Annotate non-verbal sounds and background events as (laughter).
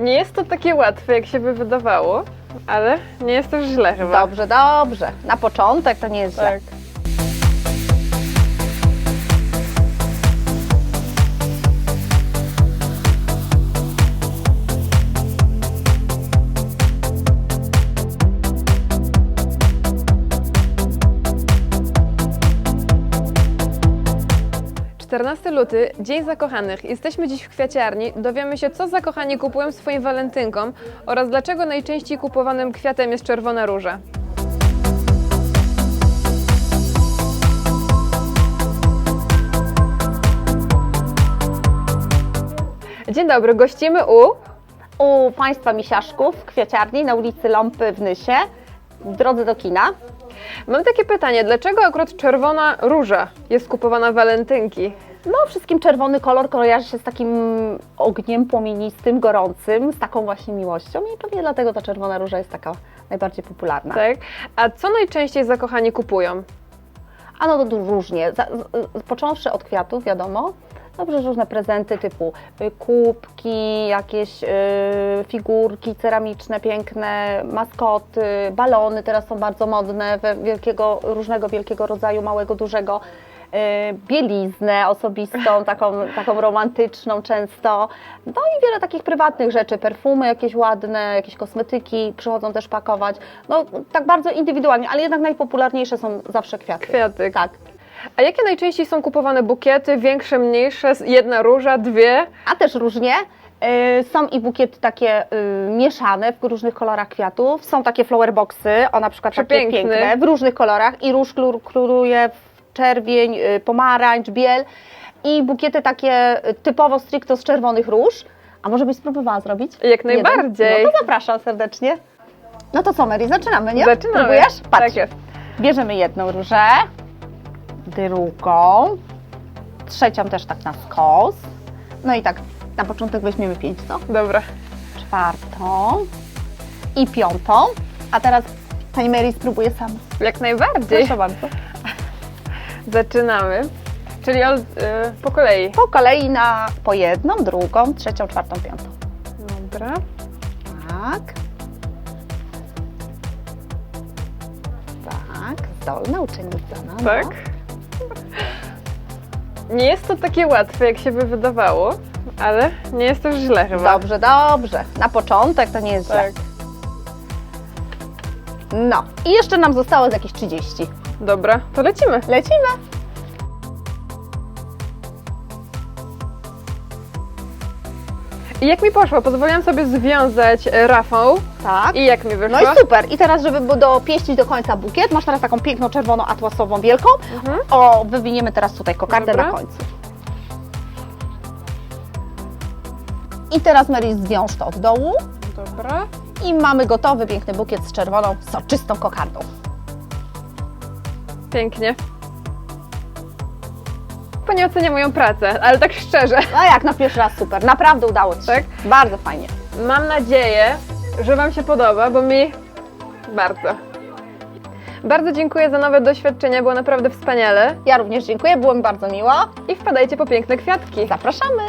Nie jest to takie łatwe, jak się by wydawało, ale nie jest też źle chyba. Dobrze, dobrze. Na początek to nie jest źle. Tak. Czternasty luty, Dzień Zakochanych. Jesteśmy dziś w kwiaciarni. Dowiemy się, co zakochani kupują swoim walentynkom oraz dlaczego najczęściej kupowanym kwiatem jest czerwona róża. Dzień dobry, gościmy u U Państwa misiaszków w kwiaciarni na ulicy Lampy w Nysie, w drodze do kina. Mam takie pytanie, dlaczego akurat czerwona róża jest kupowana w walentynki? No, wszystkim czerwony kolor kojarzy się z takim ogniem płomienistym, gorącym, z taką właśnie miłością i pewnie dlatego ta czerwona róża jest taka najbardziej popularna. Tak? A co najczęściej zakochani kupują? A no to różnie, Za, z, począwszy od kwiatów, wiadomo, dobrze różne prezenty typu y, kubki, jakieś y, figurki ceramiczne, piękne, maskoty, balony teraz są bardzo modne, wielkiego, różnego wielkiego rodzaju, małego, dużego. y, Bieliznę osobistą, (laughs) taką, taką romantyczną często. No i wiele takich prywatnych rzeczy, perfumy jakieś ładne, jakieś kosmetyki przychodzą też pakować. No tak bardzo indywidualnie, ale jednak najpopularniejsze są zawsze kwiaty. Kwiaty. Tak. A jakie najczęściej są kupowane bukiety? Większe, mniejsze? Jedna róża, dwie? A też różnie. Y, Są i bukiety takie y, mieszane w różnych kolorach kwiatów. Są takie flower boxy, o na przykład takie piękne, w różnych kolorach i róż króluje w czerwień, y, pomarańcz, biel i bukiety takie y, typowo stricto z czerwonych róż. A może byś spróbowała zrobić? Jak najbardziej. Jeden? No to zapraszam serdecznie. No to co Mary, zaczynamy, nie? Zaczynamy. Próbujesz? Patrz. Tak jest. Bierzemy jedną różę, drugą, trzecią też tak na skos. No i tak na początek weźmiemy pięć, co? Dobra. Czwartą i piątą. A teraz Pani Mary spróbuje sama. Jak najbardziej. Proszę bardzo. (laughs) Zaczynamy. Czyli od, y, po kolei. Po kolei na po jedną, drugą, trzecią, czwartą, piątą. Dobra. Tak. Tak, zdolna uczennica. No, no. Nie jest to takie łatwe, jak się by wydawało, ale nie jest też źle chyba. Dobrze, dobrze. Na początek to nie jest źle. Tak. No i jeszcze nam zostało z jakieś 30. Dobra, to lecimy. Lecimy. I jak mi poszło? Pozwoliłam sobie związać e, rafą. Tak. I jak mi wyszło? No i super. I teraz, żeby było dopieścić do końca bukiet, masz teraz taką piękną czerwoną atłasową wielką. Mhm. O, wywiniemy teraz tutaj kokardę Dobra. na końcu. I teraz Mary zwiąż to od dołu Dobra. i mamy gotowy piękny bukiet z czerwoną, soczystą kokardą. Pięknie. Pani ocenia moją pracę, ale tak szczerze. No jak na pierwszy raz super, naprawdę udało Ci się. Tak? Bardzo fajnie. Mam nadzieję, że Wam się podoba, bo mi bardzo. Bardzo dziękuję za nowe doświadczenia, było naprawdę wspaniale. Ja również dziękuję, było mi bardzo miło. I wpadajcie po piękne kwiatki. Zapraszamy.